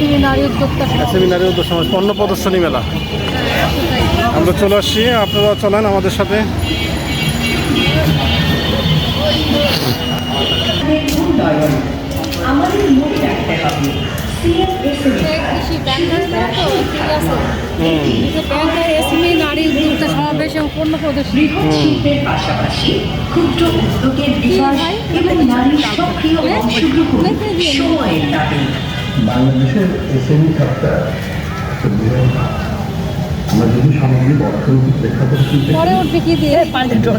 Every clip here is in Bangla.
এসিবি নারী উদ্যোক্তা সমাবেশ। সেমিনারি উদ্যোগ সমাজ পণ্য প্রদর্শনী মেলা। আমরা চলে আসছি আপনারা চলেন আমাদের সাথে। পাশাপাশি ক্ষুদ্র উদ্যোগের বিকাশ এবং নারীর সক্রিয় অংশগ্রহণ সময়ের দাবি বাংলাদেশের এসএমই খাতটা। আমরা যদি সামগ্রিক অর্থনৈতিক প্রেক্ষাপট পরে উঠবে কি দিয়ে? পানিতে ড্র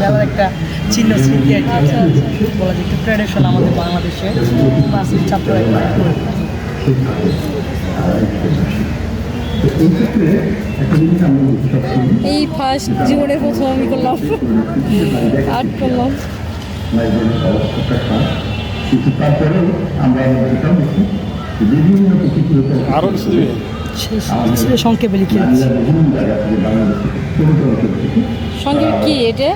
মেলার একটা চিহ্ন স্মৃতি আর কি। আচ্ছা, আচ্ছা। বলা যায় একটু ট্র্যাডিশন আমাদের বাংলাদেশে। ছাত্র এই ফার্স্ট জীবনের প্রথম আমি করলাম। আর্ট করলাম। খারাপ। কিন্তু তারপরেও আমরা আমাদের এটাও দেখি। বিভিন্ন প্রতিকূলতা আরও সংক্ষেপে লিখে সঙ্গে কি এটা?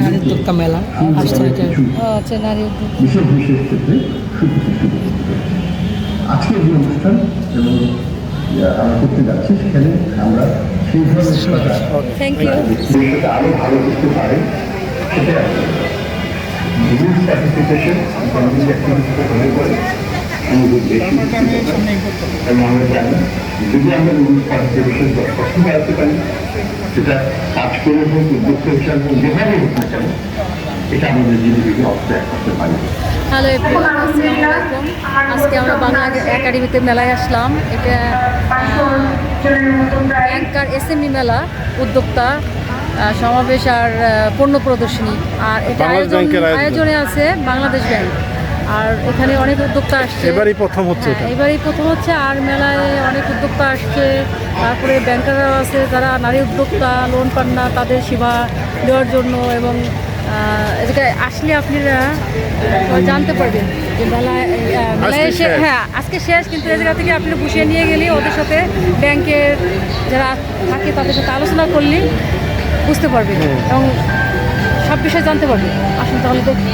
নারী উদ্যোক্তা মেলা। আসছে এটা কিছু আচ্ছা নারী বিশেষ বিশেষ ক্ষেত্রে আজকের যে অনুষ্ঠান এবং আমরা করতে যাচ্ছি সেখানে আমরা সেই ধরনের সরকার থ্যাংক ইউ ভালো করতে পারে। সেটাই আসলে রুলস পার্টিসিপেশন ইকোনমিক অ্যাক্টিভিটিতে হয়ে পড়ে আমাদের বেশি এবং আমরা জানি যদি আমরা রুলস পার্টিসিপেশন সক্ষম বাড়াতে পারি সেটা কাজ করে হোক উদ্যোক্তা হিসাবে হোক, যেভাবে হোক না কেন এটা আমাদের জিনিসকে অর্থ করতে পারি হ্যালো এভরিওয়ান আসসালামু আলাইকুম আজকে আমরা বাংলা একাডেমিতে মেলায় আসলাম। এটা ব্যাংকার এসএমই মেলা উদ্যোক্তা সমাবেশ আর পণ্য প্রদর্শনী। আর এটা আয়োজন আয়োজনে। আছে বাংলাদেশ ব্যাংক। আর এখানে অনেক উদ্যোক্তা আসছে। এবারই প্রথম হচ্ছে হ্যাঁ, এবারই প্রথম হচ্ছে। আর মেলায় অনেক উদ্যোক্তা আসছে। তারপরে ব্যাংকাররাও আছে। যারা নারী উদ্যোক্তা লোন পান না তাদের সেবা দেওয়ার জন্য এবং এদিকে আসলে আপনারা জানতে পারবেন যে মেলায় মেলায় এসে হ্যাঁ আজকে শেষ। কিন্তু এই জায়গা থেকে আপনি বসিয়ে নিয়ে গেলে ওদের সাথে ব্যাংকের যারা থাকে তাদের সাথে আলোচনা করলে বুঝতে পারবে এবং সব বিষয়ে জানতে পারবে। আসুন তাহলে দেখি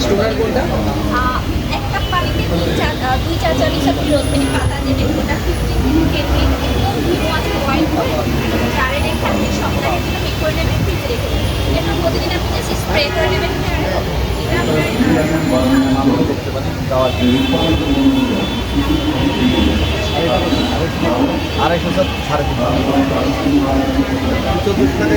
টানা তিন মাস টোনার আহ, এক কাপ পানিতে তিন চার আহ, দুই চার চামচ আপনি রোজমেরি পাতা দেবেন ওটা ফিফটিন থেকে টেন মিনিট একদম ধীরে আছে করে জারে রেখে আপনি সপ্তাহের জন্য মেক করে নেবেন ফ্রিজে রেখে দেবেন। এরপর প্রতিদিন আপনি জাস্ট স্প্রে করে নেবেন এটা আপনার আড়াইশো সাড়ে তিনশো। চোদ্দোশো টাকা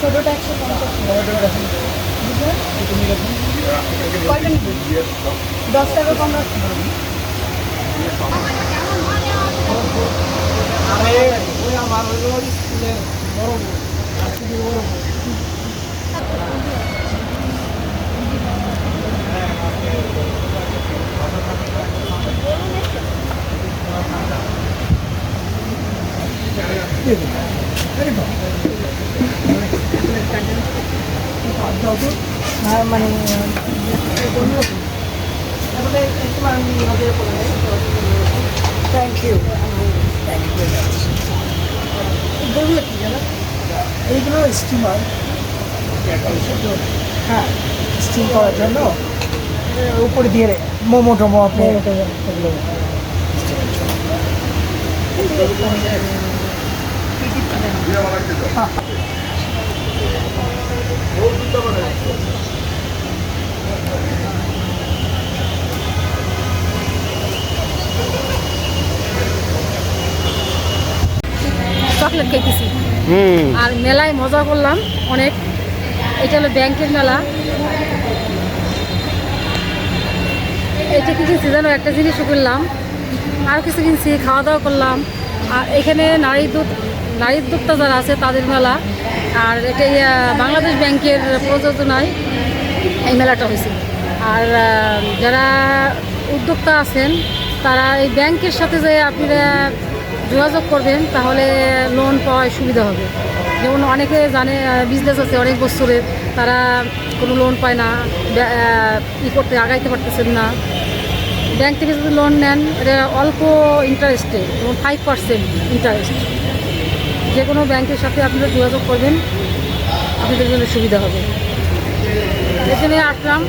ছোটোটা একশো পঞ্চাশ? দশ টাকা কম রাখছি আর মানে থ্যাংক ইউ থ্যাংক ইউ এগুলো কি জানো এইগুলো স্টিমার হ্যাঁ স্টিম করার জন্য উপরে দিয়ে মোমো টোমো আপনি এগুলো চকলেট হুম। আর মেলায় মজা করলাম অনেক। এটা হলো ব্যাংকের মেলা। এটা কি কিনছি জানো একটা জিনিসও করলাম আর কিছু কিনছি খাওয়া দাওয়া করলাম। আর এখানে নারী দুধ নারী উদ্যোক্তা যারা আছে তাদের মেলা। আর এটা ইয়া, বাংলাদেশ ব্যাংকের প্রযোজনায় এই মেলাটা হয়েছে। আর যারা উদ্যোক্তা আছেন তারা এই ব্যাংকের সাথে যে আপনারা যোগাযোগ করবেন তাহলে লোন পাওয়ায় সুবিধা হবে। যেমন অনেকে জানে বিজনেস আছে অনেক বছরের তারা কোনো লোন পায় না ই করতে আগাইতে পারতেছেন না। ব্যাংক থেকে যদি লোন নেন এটা অল্প ইন্টারেস্টে যেমন ফাইভ পার্সেন্ট ইন্টারেস্ট যে কোনো ব্যাংকের সাথে আপনারা যোগাযোগ করবেন, আপনাদের জন্য সুবিধা হবে। এখানে আসলাম।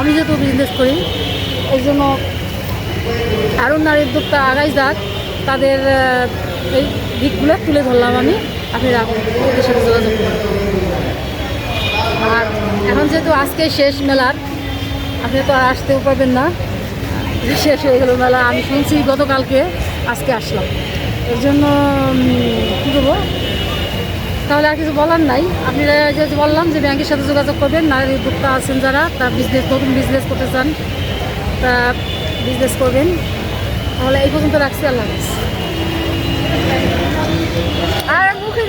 আমি যেহেতু বিজনেস করি, এই জন্য আরও নারী উদ্যোক্তা আগাই যাক। তাদের এই দিকগুলো তুলে ধরলাম আমি। আপনারা এদের সাথে যোগাযোগ আর এখন যেহেতু আজকে শেষ মেলার আপনি তো আর আসতেও পারবেন না। শেষ হয়ে গেল মেলা। আমি শুনছি গতকালকে আজকে আসলাম। এর জন্য কী করব তাহলে আর কিছু বলার নাই। আপনি বললাম যে ব্যাংকের সাথে যোগাযোগ করবেন না উদ্যোক্তা আছেন যারা তা বিজনেস নতুন বিজনেস করতে চান, তা বিজনেস করবেন। তাহলে এই পর্যন্ত রাখছি, আল্লাহ হাফিজ। আর মুখে